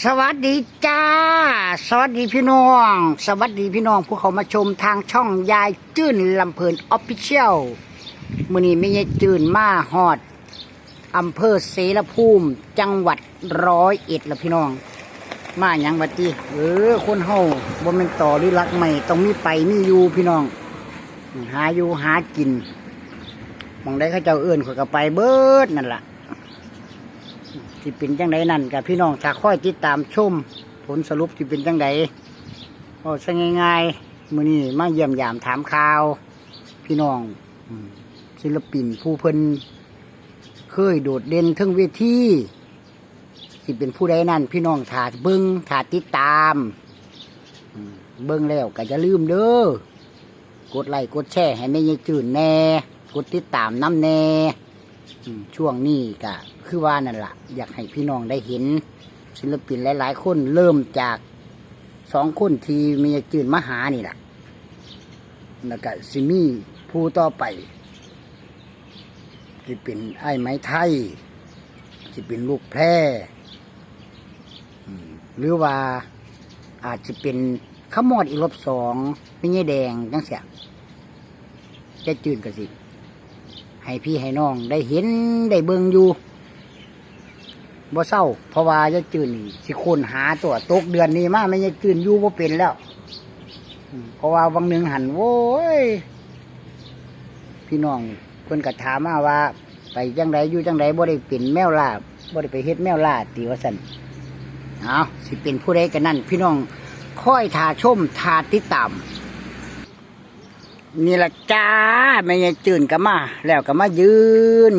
สวัสดีจ้า สวัสดีพี่น้อง สวัสดีพี่น้องผู้เขามาชมทางช่องยายจื้นลำเพลินออฟฟิเชียลมือนี้ไม่ยายจื้นมาฮอดอำเภอเสรภูมิ จังหวัดร้อยเอ็ดละพี่น้อง มาอย่างบัดนี้เออคนเฮาบ่แม่นต่อหรือรักใหม่ต้องมีไปมีอยู่พี่น้อง หาอยู่หากินมองได้เขาเจ้าเอื่นเขาก็ไปเบิดนั่นล่ะ สิเป็นจังไดนั่นกับพี่น้องถ้าค่อยติดตามชมผลสรุปสิเป็นจังไดก็ซะง่ายๆมื้อนี้มาเยี่ยมยามถามข่าว พี่น้องศิลปินผู้เพิ่นเคยโดดเด่นเทั้งเวทีสิเป็นผู้ใดนั่น พี่น้องถาเบิ่งถาติดตามเบิ่งแล้วก็อย่าลืมเด้อกดไลค์กดแชร์ให้แม่ยายจืดแน่ กดติดตามน้ำแน่ อืมช่วงนี้ก็คือว่านั่นละ่ะ อยากให้พี่น้องได้เห็น ศิลปินหลายๆคนเริ่มจากสองคนที่มีจืนมหานี่แหละแล้วก็ซิมี่ผู้ต่อไปที่เป็นไอ้ไม้ไทยที่เป็นลูกแพร่หรือว่าอาจจะเป็นขมอดอีกรอบสองไม่ใช่แดงจังเสียจะจืนกันสิ ให้พี่ให้น้อง ได้เห็นได้เบิ่งอยู่บ่เศร้าเพราะว่ายายจืนนี่สิคนหาตัวตกเดือนนี้มาไม่ยายจืนอยู่บ่เป็นแล้วเพราะว่าวังหนึ่งหันโว้ยพี่น้องเพิ่นก็ถามมาว่า ไปจังไดอยู่จังไดบ่ได้เป็นแมวล่าบ่ได้ไปเฮ็ดแมวล่าตีว่าสันเอาสิเป็นผู้ใดกันนั่น พี่น้องค่อยทาชมทาติดตาม นี่ละจ้าไม่ยายจืนก็มา แล้วก็มายืน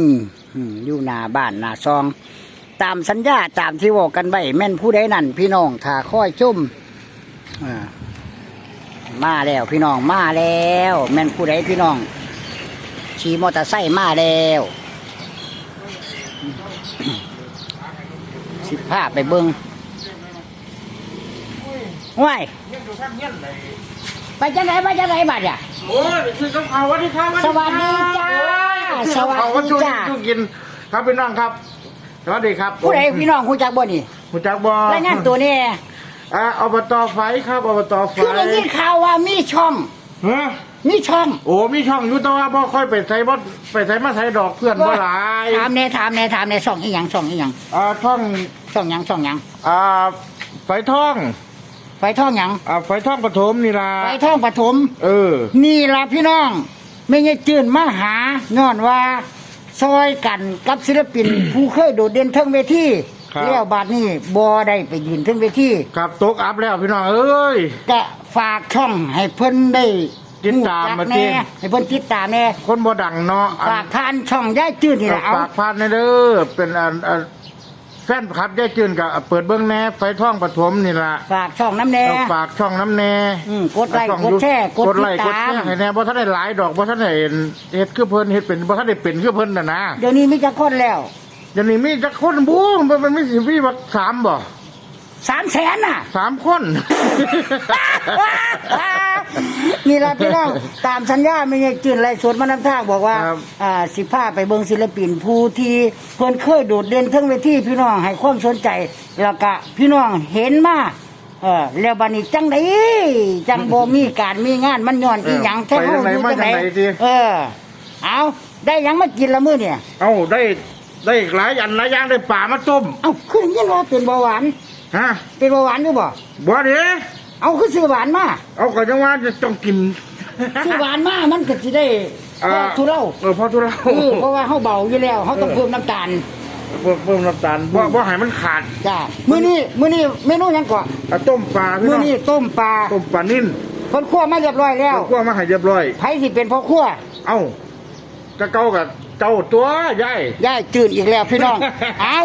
อยู่หน้าบ้านหน้าซอง ตามสัญญาตามที่บอกกันไว้แม่นผู้ใดนั่นพี่น้องถ้าค่อยชุ่มมาแล้วพี่น้องมาแล้ว แม่นผู้ใดพี่น้องขี่มอเตอร์ไซค์มาแล้วสิพาไปเบิงว้ายไปจังไหนไปจังไหนบัดอะ โอ้ยคือกับเขาวัสดีครับสวัสดีจ้าสวัสดีจ้าช่วกินครับพี่น้องครับ สวัสดีครับผู้ใดพี่น้องคุณจักบ่นี่ผู้จักบอรายงานตัวนี่อ่าอบตไฟครับอบตไฟคือได้ยินข่าวว่ามีช่องฮะมีช่อง โอ้มีช่องอยู่แต่ว่าบ่ค่อยไปใส่บ่ไปใส่มาใส่ดอกเพื่อนบ่หลายถามแน่ถามแน่ถามแน่ช่องอีหยังช่องอีหยังอ่าช่องช่องหยังช่องหยังอ่าไฟท่อง ไฟท่องหยังอ่าไฟท่องปฐมนี่ล่ะไฟท่องปฐม เออ นี่ล่ะพี่น้องไม่ใช่จืนมาหาย้อนว่า ซอยกันกับศิลปิน ผู้เคยโดดเด่นเทั้งเวทีครับ แล้วบาดนี้บ่ได้ไปยืนเทั้งเวทีครับตกอัพแล้วพี่น้องเอ้ย ก็ฝากช่องให้เพิ่นได้ติดตามมารู้จักติแน่ให้เพิ่นติดตามแน่คนบ่ดังเนาะอันฝากทานช่องย่ายจืดนี่แหละเอา ฝากพานในเด้อเป็นอันอัน แฟนครับได้จืนกับเปิดเบื้องแหน่ไฟท่องปฐมนี่ล่ะฝากช่องน้ำแน่เอาฝากช่องน้ำแน่อืมกดไลค์ช่องกดแชร์กดกดไลค์ติกดดตามแชร์ให้แน่บ่ท่านได้หลายดอกบ่ท่านได้เห็นเฮ็ดคือเพิ่นเฮ็ดเป็นบ่ท่านได้เป็นคือเพิ่นน่ะนะเดี๋ยวนี้มีจักคนแล้วอย่างนี้มีจักคนบูมมันมีสิมีบักสามบ่ สามแสนน่ะ สามคน นี่ละพี่น้องตามสัญญาไม่ใช่จืนไรสวนมานำทางบอกว่าครับอ่าสิพาไปเบิ่งศิลปินผู้ที่เพิ่นเคยโดดเด่นเทั้งเวทีพี่น้องให้ความสนใจ แล้วก็พี่น้องเห็นมาเออแล้วบัดนี้จังไดจังบ่มีการมีงานมันย้อนอีหยังแท้เฮาอยู่จังไดเออ เอาได้หยังมากินละมื้อเนี่ย เอ้าได้ได้หลายอันหลายอย่างได้ป่ามาต้ม เอ้าคือยินว่าเป็นเบาหวาน ฮะเป็นเบาหวานอยู่บ่บ่เด้เอาคือซื้อหวานมาเอาก็จังว่าจะต้องกิน ซื้อหวานมามันก็สิได้พอทุเราเออพอทุเราเออเพราะว่าเขาเบาอยู่แล้วเขาต้องเพิ่มน้ำตาลเพิ่มเพิ่มน้ำตาลบ่บ่ให้มันขาดจ้ามื้อนี้มื้อนี้เมนูหยังก่อนเอาต้มปลาพี่มื้อน้องนี้ต้มปลาต้มปลานิ่นคนคั่วมาเรียบร้อยแล้วเอาคั่วมาให้เรียบร้อยไผสิเป็นพ่อคั่วเอ้าจะเก้ากับเจ้าตัวใหญ่ย่ายจืดอีกแล้วพี่น้อง เอา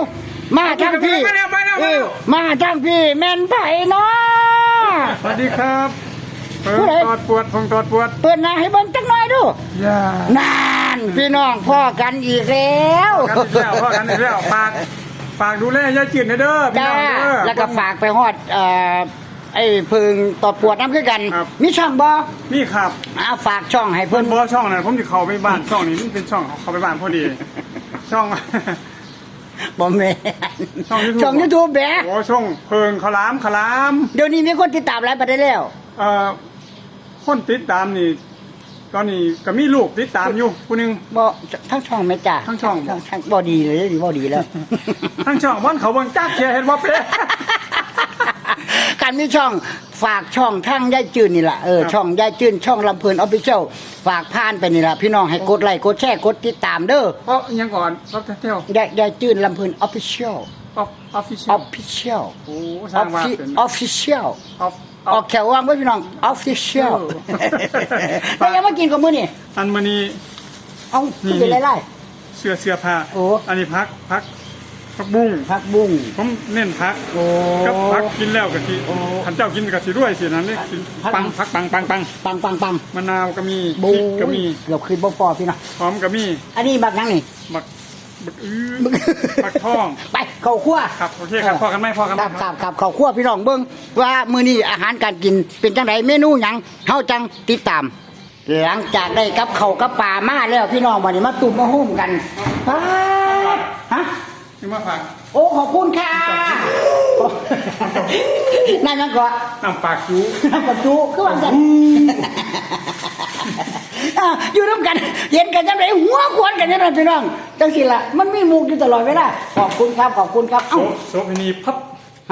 มาทั้งพี่ไปแล้วไปแล้วไปเอแล้วอมาทั้งพี่แม่นไผเนาะ สวัสดีครับผู้ใด ตอดปวดผมตอดปวดเปิดหน้าให้เบิ่งจักหน่อยดูย่านานพี่น้องพ่อกันอีกแล้ว กันอีกแล้วพ่อกันอีกแล้วฝากฝากดูแลยายจืดนะเด้อพี่จ้าน้องเด้อ แล้วก็ฝากไปฮอดเอ่อไอ้เพึงตอดปวดน้ำคือกัน ครับ มีช่องบ่นี่ครับเอาฝากช่องให้เพิ่เพิ่นนบอช่องนั้นผมจะเข้าไปบ้านช่องนี้มันเป็นช่องเขาไปบ้านพอดี ช่อง บ่แม่นช่อง YouTube ช่อง YouTube แหมโอ้ช่องเพิงขลามขลามเดี๋ยวนี้มีคนติดตามหลายประเทศแล้ว เอ่อคนติดตามนี่ ตอนนี้ก็มีลูกติดตามอยู่ผู้หนึง บ่ทั้งช่องแม่จ้าทั้งช่องทั้งทั้งบ่ดีเลยดีบ่ดีแล้ว ทั้งช่องวันเขาเบิ่งจักเชียร์เห็นบ่เป๊ะ การมีช่องฝากช่องทางยายจืนนี่ล่ะเออครับช่องยายจืนช่องลำเพลินออฟฟิเชียลฝากผ่านไปนี่ล่ะพี่น้องให้กดไลค์กดแชร์กดติดตามเด้อเพราะยังก่อนรับเที่ยวยายยายจืนลำเพลินออฟฟิเชียลออฟออฟฟิเชียอลอฟฟิเชียลโอ้อสร้าองฟว่าฟิเป็นออฟฟิเชียลออฟออกแถวว่างไว้พี่น้องออฟฟิเชียลเออไปยังมากินกับมื้อนี่อันมานี้เอ้านี่คือเป็นไรเสื้อเสื้อผ้าโอ้อันนี้พักพัก พักบุ้งผักบุ้งผมเน้นพักโอ้ กับพักกินแล้วกะทิโอ้ขันเจ้ากินกะทิด้วยสินั้นเลยกินพัก ปังพักปังปังปังปังปังปังมะนาวก็มีพบูริกก็มีเราคือบ่พอพี่น้องหอมก็มีอันนี้บักนังนี่ บักบักอื้อบักทอง ไปเข้าครัวครับโอเคครับพอกันไหมพอกันไหคมรับครับครับเข้าครัวพี่น้องเบิ่งว่ามื้อนี้อาหารการกินเป็นจังไดเมนูหยังเฮาจังติดตาม หลังจากได้กับข้าวกับปลามาแล้วพี่น้องวันนี้มาตุ่มมาหุ้มกันป๊าดฮะ นี่มาฝากโอ้ขอบคุณค่ะนั่นยังก็น้ำปากจูประตูคือว่าจันอะอยู่ร่วมกันเย็นกันจังไดหัวควนกันจังไดพี่น้องจังสิล่ะมันมีมุกอยู่ตลอดเวลาขอบคุณครับขอบคุณครับโซเอ้าโซพนีพับ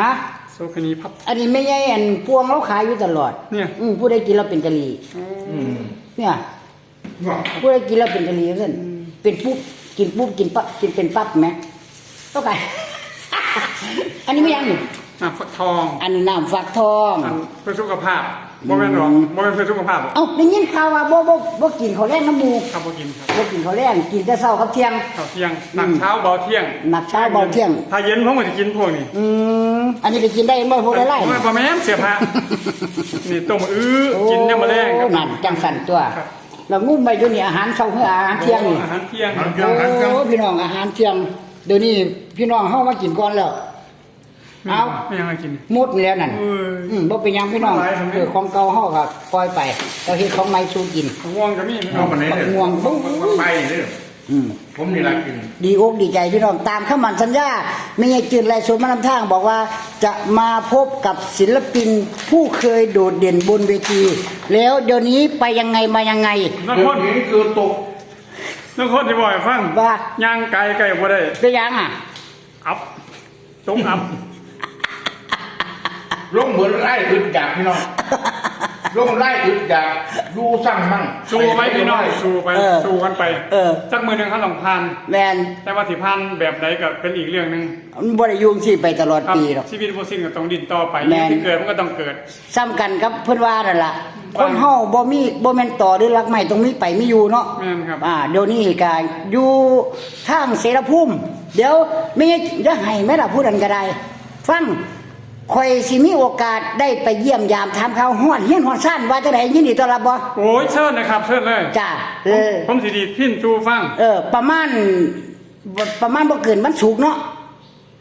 ฮะโซพนีพับ อันนี้ไม่ใช่อันพวงเราขายอยู่ตลอด เนี่ยอืมผู้ใดกินเราเป็นกะหรี่เนี่ยผู้ใดกินเราเป็นกะหรี่เพื่อนเป็นปุ๊บกินปุ๊บกินปั๊บกินเป็นปั๊บไหม ต้องไงอันนี้ไม่ยังนี่น้ำฟักทองอันนี้น้ำฟักทอง อันเพื่อสุขภาพบ่แม่นหรอกบ่แม่นเพื่อสุขภาพหรอกเอ้าได้ยินข่าวว่าบ่บ่บ่กินข้าวแรงน้ำหมูครับบ่กินครับบ่กินข้าวแรงกินแต่เช้ากับเที่ยง ข้าวเที่ยงหนักเช้าเบาเที่ยงหนักเช้าเบาเที่ยง ถ้าเย็นผมก็จะกินพวกนี้อืมอันนี้ก็กินได้บ่พวกไร่ผมว่าบ่แม่นเสียผ้านี่ต้มอื้อโอ้กินเนี่ยามมาแรงครับนั่นจังสั่นตัวครับเรางุ้มไปอยู่นี่อาหารเช้าคืออาหารเที่ยงนี่อาหารเที่ยงโอ้พี่น้องอาหารเที่ยง เดี๋ยวนี้พี่น้องเฮามากินก่อนแล้ว เอาไม่ยังไงกินหมดแล้วนั่นเอออืมบ่เป็นหยังพี่น้องหลายสมัย เออของเก่าเฮาก็ปล่อยไปเราเฮ็ดของใหม่สู่กิน ง่วงก็มีเอามาไหนบักเนี่ยม่วงบุ้งไปเนี่ยอืม ผมนี่รักกิน ดีอกดีใจพี่น้องตามคำมั่นสัญญาไม่ใช่จืดไรสวนมานำทาง บอกว่าจะมาพบกับศิลปินผู้เคยโดดเด่นบนเวที แล้วเดี๋ยวนี้ไปยังไงมายังไง นักเดี๋ยควนนี้คือตก นักคนที่บ่อยฟังว่าย่างไกลไกลบ่ได้เป็นยังอะอัพตรงอัพ ลงเหมือนไล่อึดอยากพี่น้อง ลงไล่อึดอยากดูสั่งมั่งสู้ไหมพี่น้องสู้ไปเออสู้กันไปเออจักมือหนึงเขาต้องพันแมนแต่ว่าสิพันแบบใดก็เป็นอีกเรื่องหนึงมันบ่ได้ยุ่งสิไปตลอดครับปีหรอก ชีวิตบ่สิ้นก็ต้องดิ้นต่อไปแม่น ที่เกิดมันก็ต้องเกิด ซ้ำกันกับเพิ่นว่านั่นล่ะคว่านเฮาบ่มีบ่แม่นต่อหรือรักใหม่ตรงนี้ไปไม่อยู่เนาะแม่นครับ อ่าเดี๋ยวนี้ก็อยู่ทางเสรภูมิ เดี๋ยวไม่งั้นจะให้แม่ล่ะพูดกันก็ได้ ฟัง ข่อยสิมีโอกาสได้ไปเยี่ยมยามถามข่าวฮอดเฮียนฮอดซ่านว่าจังไดยินดีต้อนรับบ่โอ้ยเชิญนะครับเชิญเลยจ้าเออผมสิดีดพินชูฟัง เออ ประมาณประมาณบ่เกินวันศุกร์เนาะ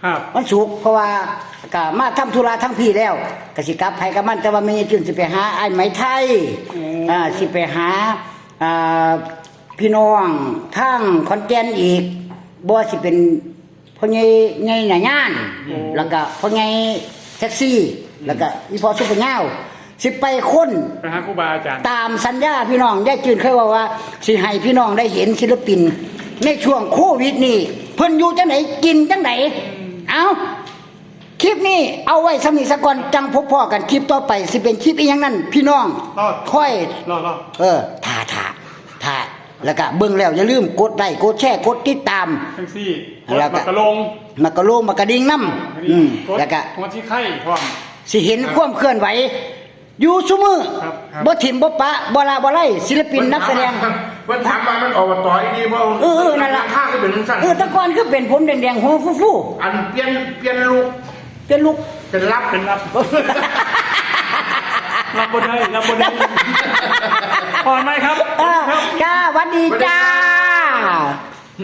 ครับวันศุกร์เพราะว่าก็มาทำธุระทั้งพี่แล้วก็สิกลับไผกับมันแต่ว่าแม่จืนสิไปหาไอ้ไหมไทยอ่าสิไปหาอ่าพี่น้องทางขอนแก่นอีกบ่สิเป็นพ่อใหญ่ใหญ่หน้าย่านแล้วก็พ่อใหญ่ แท็กซี่ แล้วก็อีพอซุปเปอร์เงาสิไปคนไปหาครูบาอาจารย์ ตามสัญญาพี่น้องยายจืนเคยว่าว่าสิให้พี่น้องได้เห็นศิลปิน ในช่วงโควิดนี่เพิ่นอยู่จังไหนกินจังไหนเอาคลิปนี้เอาไว้สำนีสกอนจังพบพ่อกันคลิปต่อไป สิเป็นคลิปอีหยังนั่นพี่น้องรอด ค่อย รอรอ เออถ่าถ่าถ่าแล้วก็เบิ่งแล้วอย่าลืมกดไลค์กดแชร์กดติดตามทั้งซี่แล้วก็ บักกะลง มากระโลงมากระดิ่งน้ำอืมกดแล้วก็หัวที่ไข่พร้อม สิเห็นความเคลื่อนไหวอยู่ซุมือครับครับ บ่ถิ่มบ่ปะบ่ลาบ่ไล่ศิลปินนักแสดงเพิ่นถามว่ามันออกมาต่อยดีว่าเออเออนั่นล่ะ ข้างก็เป็นสั้นเออแตะกอนคือเป็นผมแดงๆหัวฟู่อันเปลี่ยนเปลี่ยนลูกๆเป็นลูก เป็นรับเป็นรับรับบนได้รับบนได้พอไหมครับ เออจ้าหวัดดีจ้าค